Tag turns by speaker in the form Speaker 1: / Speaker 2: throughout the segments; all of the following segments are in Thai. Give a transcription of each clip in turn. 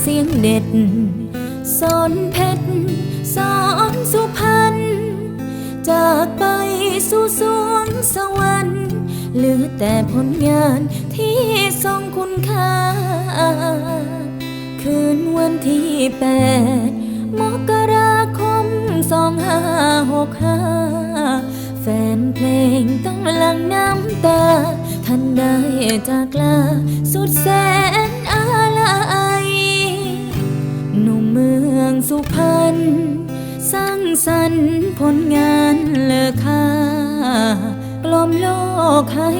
Speaker 1: เสียงเด็ดสอนเพชรสอนสุพรรณจากไปสู่สวงสวรรค์เหลือแต่ผลงานที่ทรงคุณค่า คืนวันที่แปดมกราคมสองห้าหกห้าแฟนเพลงต้องหลั่งน้ำตา ท่านได้จากลาสุดแสน องสุพรรณสร้างสรรค์ผลงานเลอค่ากลอมโลกให้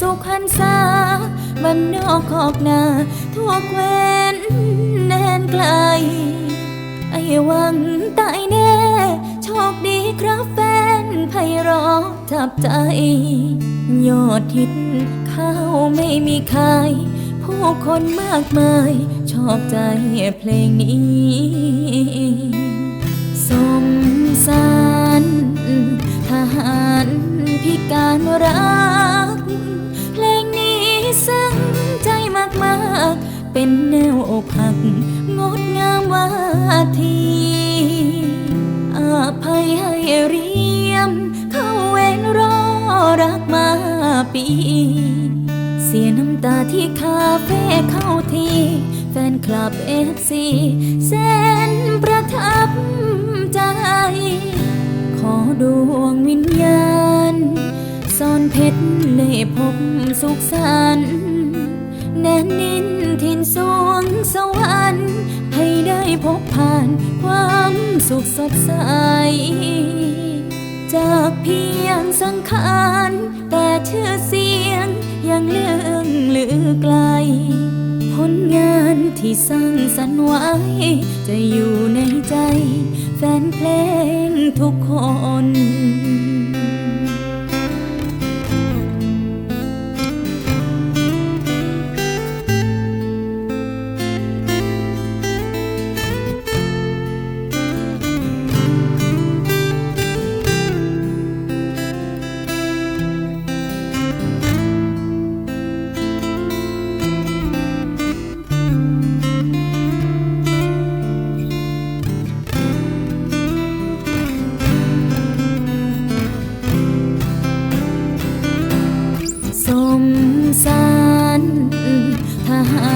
Speaker 1: สุขหันษาบ้านนอกขอกนาทั่วแคว้นแดนไกล ไอ้วังตายแน่ โชคดีครับแฟนไพเราะจับใจ ยอดฮิตข้าวไม่มีขาย ผู้คนมากมาย ชอบใจเพลงนี้ สมสารทหารพิการรัก เพลงนี้ซึ้งใจมากๆ เป็นแนวอกหัก งดงามวาทีอภัยให้เรียม เข้าเว้นรอรักมาปี เสียน้ำตาที่คาเฟ่เข้าที คลับเอฟซีแสนประทับใจ ขอดวงวิญญาณซ่อนเพชรได้พบสุขสันต์แน่นินทินสวงสวรรค์ให้ได้พบผ่านความสุขสดใส จากเพียงสังขาร แต่ชื่อเสียงยังเลือ ที่สร้างสรรค์ไว้ จะอยู่ในใจ แฟนเพลงทุกคน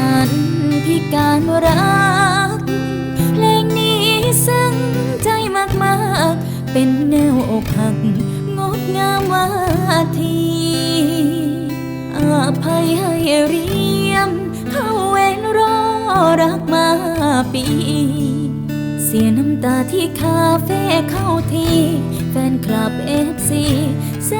Speaker 1: ารพิการรัก เพลงนี้ซึ้งใจมากๆ เป็นแนวอกหัก งดงามวาทีอาภัยให้เรียม เข้าเวนรอรักมาปี เสียน้ำตาที่คาเฟ่เข้าที แฟนคลับเอฟซีแ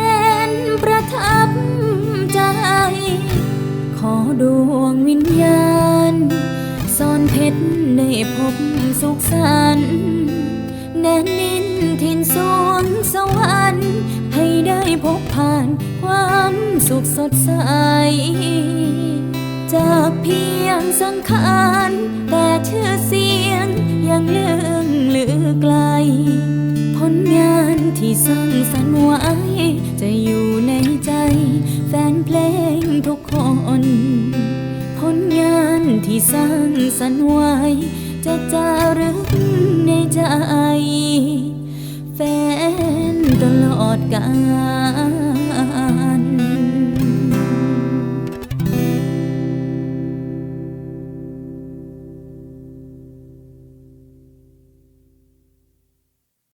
Speaker 1: สุขสันต์แน่นนินทินสวงสวรรค์ให้ได้พบผ่านความสุขสดใส จากเพียงสังขารแต่ชื่อเสียงยังเลื่องลือไกล ผลงานที่สร้างสรรค์ไว้ จะอยู่ในใจ แฟนเพลงทุกคน ผลงานที่สร้างสรรค์ไว้ จะจารึกในใจ แฟนตลอดกาล